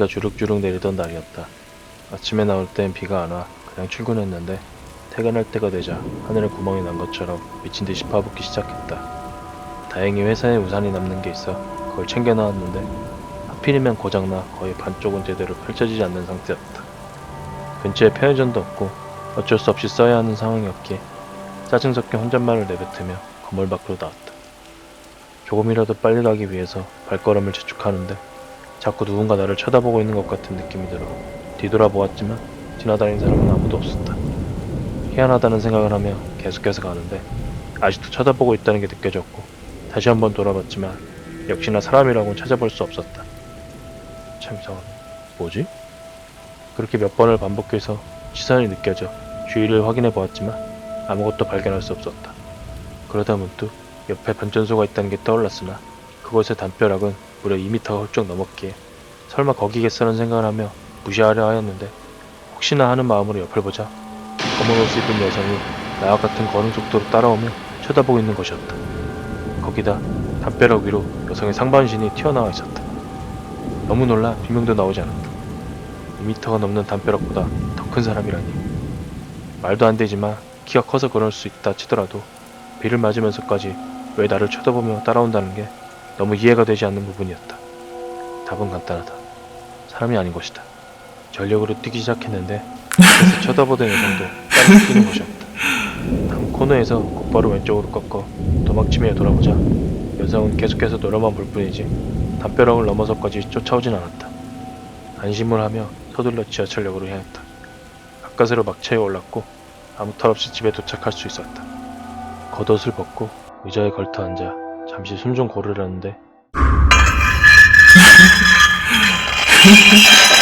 비가 주룩주룩 내리던 날이었다. 아침에 나올 땐 비가 안 와 그냥 출근했는데 퇴근할 때가 되자 하늘에 구멍이 난 것처럼 미친 듯이 파붓기 시작했다. 다행히 회사에 우산이 남는 게 있어 그걸 챙겨 나왔는데 하필이면 고장나 거의 반쪽은 제대로 펼쳐지지 않는 상태였다. 근처에 편의점도 없고 어쩔 수 없이 써야 하는 상황이었기에 짜증 섞인 혼잣말을 내뱉으며 건물 밖으로 나왔다. 조금이라도 빨리 가기 위해서 발걸음을 재촉하는데 자꾸 누군가 나를 쳐다보고 있는 것 같은 느낌이 들어 뒤돌아보았지만 지나다니는 사람은 아무도 없었다. 희한하다는 생각을 하며 계속해서 가는데 아직도 쳐다보고 있다는 게 느껴졌고 다시 한번 돌아봤지만 역시나 사람이라고는 찾아볼 수 없었다. 참 이상하네. 뭐지? 그렇게 몇 번을 반복해서 시선이 느껴져 주위를 확인해 보았지만 아무것도 발견할 수 없었다. 그러다 문득 옆에 변전소가 있다는 게 떠올랐으나 그곳의 담벼락은 무려 2미터가 훌쩍 넘었기에 설마 거기겠어는 생각을 하며 무시하려 하였는데 혹시나 하는 마음으로 옆을 보자 검은 옷을 입은 여성이 나와 같은 걸음 속도로 따라오며 쳐다보고 있는 것이었다. 거기다 담벼락 위로 여성의 상반신이 튀어나와 있었다. 너무 놀라 비명도 나오지 않았다. 2미터가 넘는 담벼락보다 더 큰 사람이라니. 말도 안 되지만 키가 커서 그럴 수 있다 치더라도 비를 맞으면서까지 왜 나를 쳐다보며 따라온다는 게 너무 이해가 되지 않는 부분이었다. 답은 간단하다. 사람이 아닌 것이다. 전력으로 뛰기 시작했는데 앞에서 쳐다보던 여성도 따라 뛰는 것이었다. 한 코너에서 곧바로 왼쪽으로 꺾어 도망치며 돌아보자 여성은 계속해서 노려만 볼 뿐이지 담벼락을 넘어서까지 쫓아오진 않았다. 안심을 하며 서둘러 지하철역으로 향했다. 가까스로 막차에 올랐고 아무 탈 없이 집에 도착할 수 있었다. 겉옷을 벗고 의자에 걸터 앉아 잠시 숨 좀 고르려는데